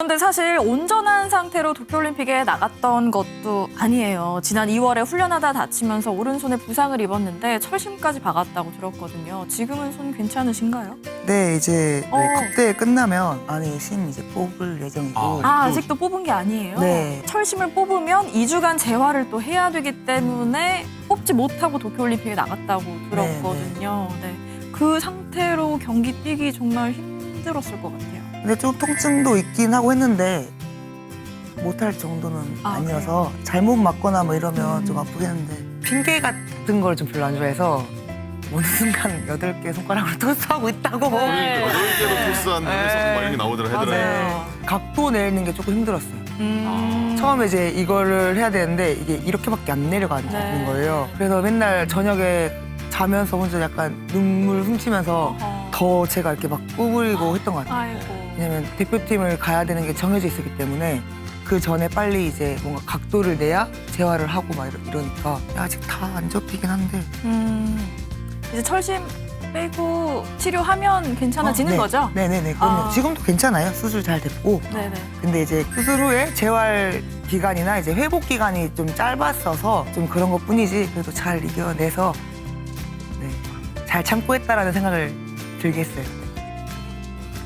근데 사실 온전한 상태로 도쿄올림픽에 나갔던 것도 아니에요. 지난 2월에 훈련하다 다치면서 오른손에 부상을 입었는데 철심까지 박았다고 들었거든요. 지금은 손 괜찮으신가요? 네, 이제 어. 네, 컵대회 끝나면 안에 심 이제 뽑을 예정이고. 아, 또 아직도 뽑은 게 아니에요? 네. 철심을 뽑으면 2주간 재활을 또 해야 되기 때문에 뽑지 못하고 도쿄올림픽에 나갔다고 들었거든요. 네, 그 상태로 경기 뛰기 정말 힘 들었을 것 같아요. 근데 좀 통증도 있긴 하고 했는데 못할 정도는 아, 아, 니어서 잘못 맞거나 뭐 이러면 음. 좀 아프긴 했는데 핑계 같은 걸 좀 별로 안 좋아해서 어느 순간 여덟 개 손가락으로 토스하고 있다고 네. 그러니까 여덟 개로 토스한 네. 회사 막 이런 게 나오더라 하더라고요. 맞아요. 각도 내는 게 조금 힘들었어요. 음. 처음에 이제 이거를 해야 되는데 이게 이렇게밖에 안 내려가는 네. 거예요. 그래서 맨날 저녁에 자면서 혼자 약간 눈물 훔치면서 어허. 더 제가 이렇게 막 구부리고 했던 것 같아요. 아이고. 왜냐면 대표팀을 가야 되는 게 정해져 있었기 때문에 그 전에 빨리 이제 뭔가 각도를 내야 재활을 하고 막 이러- 이러니까 아직 다 안 접히긴 한데 음. 이제 철심 빼고 치료하면 괜찮아지는 어, 네. 거죠? 네네네. 그럼요. 아. 지금도 괜찮아요. 수술 잘 됐고. 네네. 근데 이제 수술 후에 재활 기간이나 이제 회복 기간이 좀 짧았어서 좀 그런 것 뿐이지 그래도 잘 이겨내서 네, 잘 참고 했다라는 생각을 들겠어요.